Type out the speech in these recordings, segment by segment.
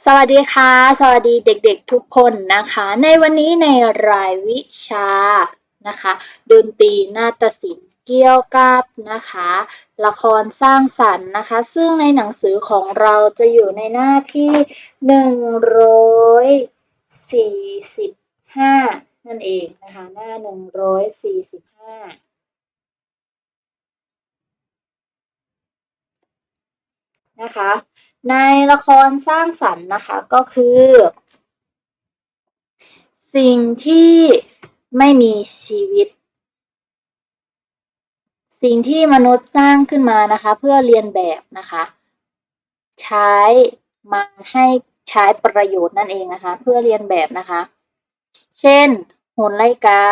สวัสดีค่ะ สวัสดีเด็กๆทุกคนนะคะ ในวันนี้ในรายวิชานะคะดนตรีนาฏศิลป์เกี่ยวกับนะคะ ละครสร้างสรรค์นะคะ ซึ่งในหนังสือของเราจะอยู่ในหน้าที่ 145 นั่นเองนะคะ หน้า 145 นะคะ ในละครสร้างสรรค์นะคะก็คือ สิ่งที่ไม่มีชีวิต สิ่งที่มนุษย์สร้างขึ้นมานะคะ เพื่อเรียนแบบนะคะ ใช้มาให้ใช้ประโยชน์นั่นเองนะคะ เพื่อเรียนแบบนะคะ เช่นหุ่นไลกา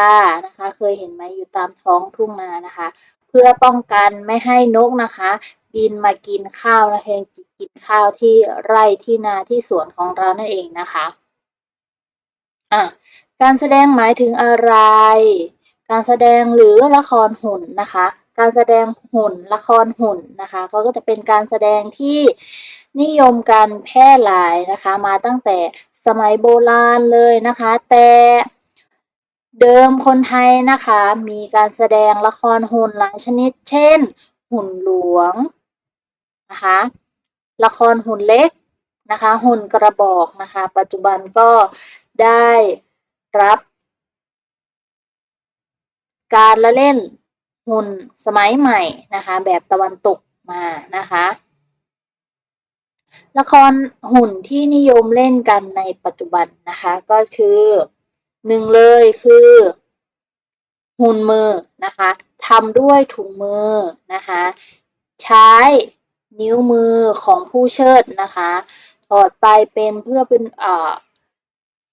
นะคะ เคยเห็นไหมอยู่ตามท้องทุ่งนานะคะ เพื่อป้องกันไม่ให้นกนะคะ บินมากินข้าวนะคะกินข้าวที่ไร่ที่นาที่สวนของเรานั่นเองนะคะอะการแสดงหมายถึงอะไร การแสดงหรือละครหุ่นนะคะ การแสดงหุ่นละครหุ่นนะคะก็จะเป็นการแสดงที่นิยมการแพร่หลายนะคะ มาตั้งแต่สมัยโบราณเลยนะคะ แต่ เดิมคนไทยนะคะมีการแสดงละครหุ่นหลายชนิด เช่น หุ่นหลวงนะคะละครหุ่นเล็กนะคะหุ่นกระบอกนะคะปัจจุบันก็ได้รับ การละเล่นหุ่นสมัยใหม่นะคะแบบตะวันตกมานะคะละครหุ่นที่นิยมเล่นกันในปัจจุบันนะคะก็คือ หนึ่งเลยคือหุ่นมือนะคะทำด้วยถุงมือนะคะใช้นิ้วมือของผู้เชิดนะคะถอดไปเป็นเพื่อเป็นเอ่อ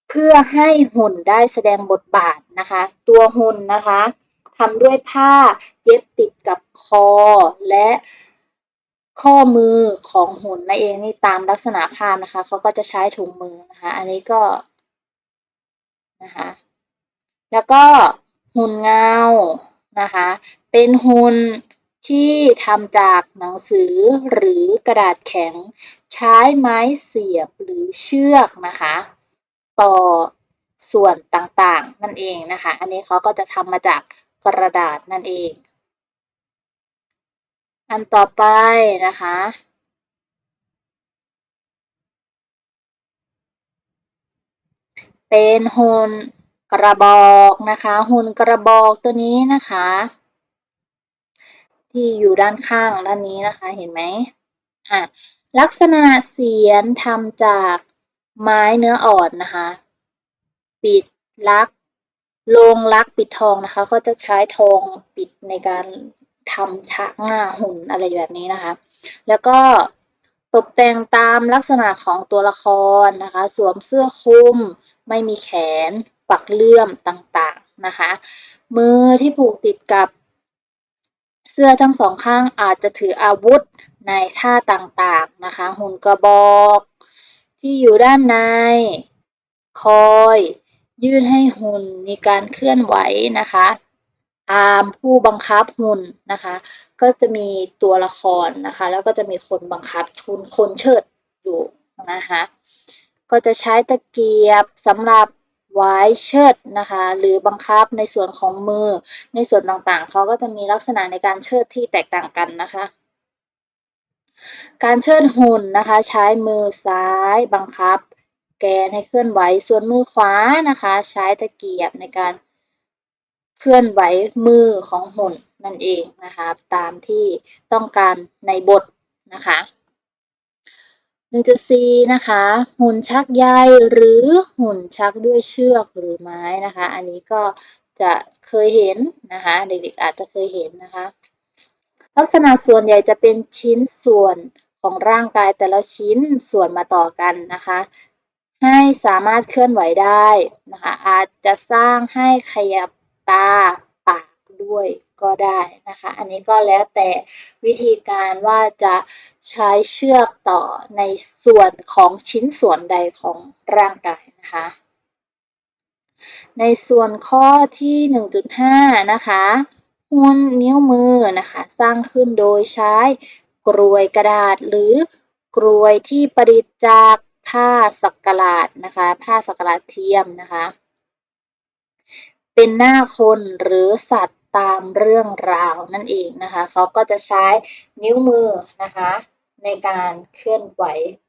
เพื่อให้หุ่นได้แสดงบทบาทนะคะ ตัวหุ่นนะคะทำด้วยผ้าเย็บติดกับคอและข้อมือของหุ่นนั่นเองนี่ตามลักษณะภาพนะคะเขาก็จะใช้ถุงมือนะคะ อันนี้ก็ นะคะ แล้วก็หุ่นเงานะคะ เป็นหุ่นที่ทำจากหนังสือหรือกระดาษแข็ง ใช้ไม้เสียบหรือเชือกนะคะ ต่อส่วนต่างๆนั่นเองนะคะ อันนี้เขาก็จะทำมาจากกระดาษนั่นเอง อันต่อไปนะคะ เป็นหุ่นกระบอกนะคะ หุ่นกระบอกตัวนี้นะคะ ที่อยู่ด้านข้างด้านนี้นะคะเห็นไหมอะลักษณะเสียนทำจากไม้เนื้ออ่อนนะคะ ปิดลักลงลักปิดทองนะคะ ก็จะใช้ทองปิดในการทำฉากหน้าหุ่นอะไรแบบนี้นะคะ แล้วก็ ตกแต่งตามลักษณะของตัวละครนะคะ สวมเสื้อคลุม ไม่มีแขน ปักเลื่อมต่างๆนะคะ มือที่ผูกติดกับเสื้อทั้งสองข้างอาจจะถืออาวุธในท่าต่างๆนะคะ หุ่นกระบอก ที่อยู่ด้านใน คอย ยื่นให้หุ่นมีการเคลื่อนไหวนะคะ ตามผู้บังคับหุ่นนะคะ ก็จะมีตัวละครนะคะ แล้วก็จะมีคนบังคับทุนคนเชิดอยู่นะคะก็จะใช้ตะเกียบสำหรับไว้เชิดนะคะ หรือบังคับในส่วนของมือในส่วนต่างๆเขาก็จะมีลักษณะในการเชิดที่แตกต่างกันนะคะ การเชิดหุ่นนะคะ ใช้มือซ้ายบังคับ แกนให้เคลื่อนไหวส่วนมือขวานะคะ ใช้ตะเกียบในการ เคลื่อนไหวมือของหุ่นนั่นเองนะคะตามที่ต้องการในบทนะคะ 1.4 นะคะ หุ่นชักใยหรือหุ่นชักด้วยเชือกหรือไม้นะคะ อันนี้ก็จะเคยเห็นนะคะ เด็กๆอาจจะเคยเห็นนะคะ ลักษณะส่วนใหญ่จะเป็นชิ้นส่วนของร่างกายแต่ละชิ้นส่วนมาต่อกันนะคะ ให้สามารถเคลื่อนไหวได้นะคะ อาจจะสร้างให้ขยับ ตา ปากด้วยก็ได้นะคะ อันนี้ก็แล้วแต่วิธีการว่าจะใช้เชือกต่อในส่วนของชิ้นส่วนใดของร่างกายนะคะ ในส่วนข้อที่ 1.5 นะคะหุ่นนิ้วมือนะคะ สร้างขึ้นโดยใช้กรวยกระดาษหรือกรวยที่ประดิษฐ์จากผ้าสักหลาดนะคะ ผ้าสักหลาดเทียมนะคะ เป็นหน้าคนหรือสัตว์ตามเรื่องราวนั่นเองนะคะ เขาก็จะใช้นิ้วมือนะคะในการเคลื่อนไหว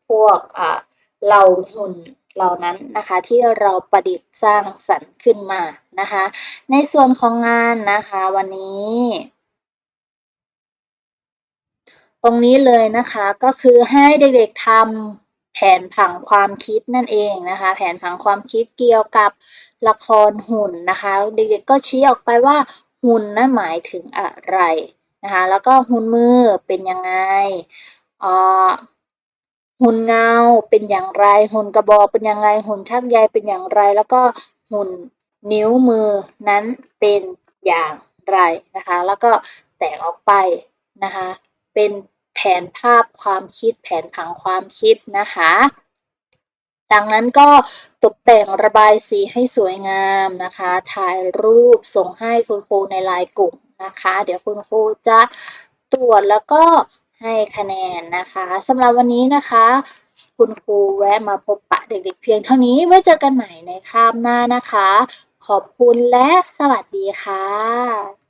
พวกอ่าเหล่าหุ่นเหล่านั้นนะคะที่เราประดิษฐ์สร้างสรรค์ขึ้นมานะคะ ในส่วนของงานนะคะวันนี้ ตรงนี้เลยนะคะก็คือให้เด็กๆทำ แผนผังความคิดนั่นเองนะคะ แผนผังความคิดเกี่ยวกับละครหุ่นนะคะ เด็กๆก็ชี้ออกไปว่าหุ่นนั้นหมายถึงอะไรนะคะ แล้วก็หุ่นมือเป็นยังไงอ่าหุ่นเงาเป็นอย่างไร หุ่นกระบอกเป็นอย่างไรหุ่นชักใยเป็นอย่างไร แล้วก็หุ่นนิ้วมือนั้นเป็นอย่างไรนะคะ แล้วก็แตกออกไปนะคะ เป็น แผนภาพความคิด แผนผังความคิดนะคะ ดังนั้นก็ตกแต่งระบายสีให้สวยงามนะคะ ถ่ายรูปส่งให้คุณครูในไลน์กลุ่มนะคะ เดี๋ยวคุณครูจะตรวจแล้วก็ให้คะแนนนะคะสำหรับวันนี้นะคะ คุณครูแวะมาพบปะเด็กๆเพียงเท่านี้ไว้เจอกันใหม่ในคาบหน้านะคะ ขอบคุณและสวัสดีค่ะ